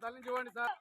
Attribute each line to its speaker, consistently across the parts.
Speaker 1: అవతల నుంచి ఇవ్వండి సార్.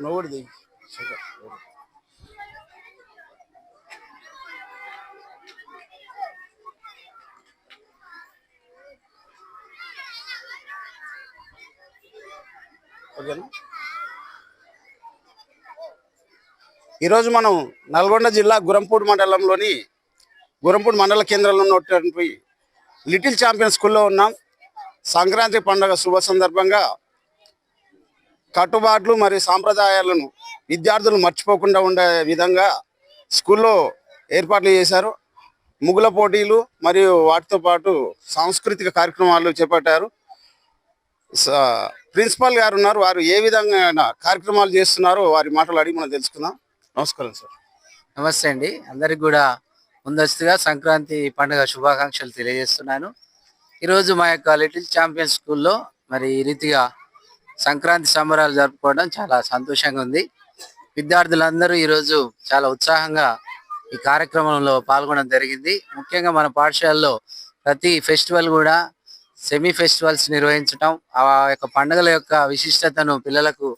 Speaker 2: నువ్వు కూడా ఓకేనా ఈరోజు మనం నల్గొండ జిల్లా గురంపూడి మండలంలోని గురంపూడి మండల కేంద్రంలో ఉన్నటువంటి లిటిల్ ఛాంపియన్ స్కూల్లో ఉన్నాం. సంక్రాంతి పండుగ శుభ సందర్భంగా కట్టుబాట్లు మరియు సాంప్రదాయాలను విద్యార్థులు మర్చిపోకుండా ఉండే విధంగా స్కూల్లో ఏర్పాట్లు చేశారు. ముగ్గుల పోటీలు మరియు వాటితో పాటు సాంస్కృతిక కార్యక్రమాలు చేపట్టారు. స- ప్రిన్సిపాల్ గారు ఉన్నారు. వారు ఏ విధంగా కార్యక్రమాలు చేస్తున్నారో వారి మాటలు అడిగి మనం తెలుసుకుందాం. నమస్కారం సార్.
Speaker 3: నమస్తే అండి. అందరికి కూడా ముందస్తుగా సంక్రాంతి పండుగ శుభాకాంక్షలు తెలియజేస్తున్నాను. ఈరోజు మా యొక్క లిటిల్ ఛాంపియన్ స్కూల్లో మరి ఈ రీతిగా సంక్రాంతి సంబరాలు జరుపుకోవడం చాలా సంతోషంగా ఉంది. విద్యార్థులందరూ ఈరోజు చాలా ఉత్సాహంగా ఈ కార్యక్రమంలో పాల్గొనడం జరిగింది. ముఖ్యంగా మన పాఠశాలలో ప్రతి ఫెస్టివల్ కూడా సెమీ ఫెస్టివల్స్ నిర్వహించడం ఆ యొక్క పండుగల యొక్క విశిష్టతను పిల్లలకు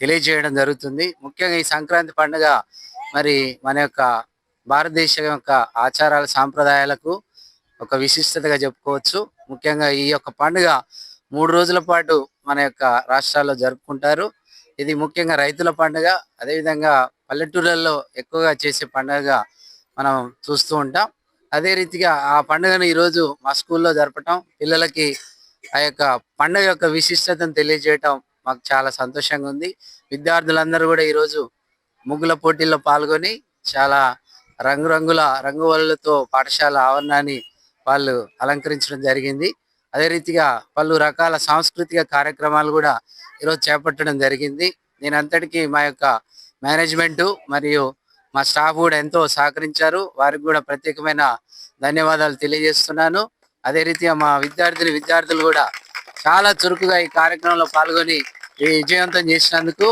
Speaker 3: తెలియజేయడం జరుగుతుంది. ముఖ్యంగా ఈ సంక్రాంతి పండుగ మరి మన యొక్క భారతదేశం యొక్క ఆచారాల సాంప్రదాయాలకు ఒక విశిష్టతగా చెప్పుకోవచ్చు. ముఖ్యంగా ఈ యొక్క పండుగ మూడు రోజుల పాటు మన యొక్క రాష్ట్రాల్లో జరుపుకుంటారు. ఇది ముఖ్యంగా రైతుల పండుగ అదేవిధంగా పల్లెటూళ్ళల్లో ఎక్కువగా చేసే పండుగ మనం చూస్తూ ఉంటాం. అదే రీతిగా ఆ పండుగను ఈరోజు మా స్కూల్లో జరపటం పిల్లలకి ఆ యొక్క పండుగ యొక్క విశిష్టతను తెలియజేయటం మాకు చాలా సంతోషంగా ఉంది. విద్యార్థులందరూ కూడా ఈరోజు ముగ్గుల పోటీల్లో పాల్గొని చాలా రంగురంగుల రంగువలతో పాఠశాల ఆవరణాన్ని వాళ్ళు అలంకరించడం జరిగింది. అదే రీతిగా పలు రకాల సాంస్కృతిక కార్యక్రమాలు కూడా ఈరోజు చేపట్టడం జరిగింది. దీనంతటికీ మా యొక్క మేనేజ్మెంట్ మరియు మా స్టాఫ్ కూడా ఎంతో సహకరించారు. వారికి కూడా ప్రత్యేకమైన ధన్యవాదాలు తెలియజేస్తున్నాను. అదే రీతిగా మా విద్యార్థులు విద్యార్థులు కూడా చాలా చురుకుగా ఈ కార్యక్రమంలో పాల్గొని ఈ విజయవంతం చేసినందుకు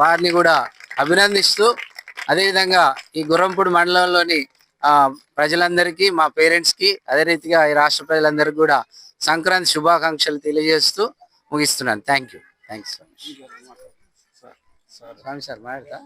Speaker 3: వారిని కూడా అభినందిస్తూ అదేవిధంగా ఈ గుర్రంపూడి మండలంలోని ప్రజలందరికీ మా పేరెంట్స్కి అదే రీతిగా ఈ రాష్ట్ర ప్రజలందరికీ కూడా సంక్రాంతి శుభాకాంక్షలు తెలియజేస్తూ ముగిస్తున్నాను. Thank you thanks Swami sir మాట్లాడతా?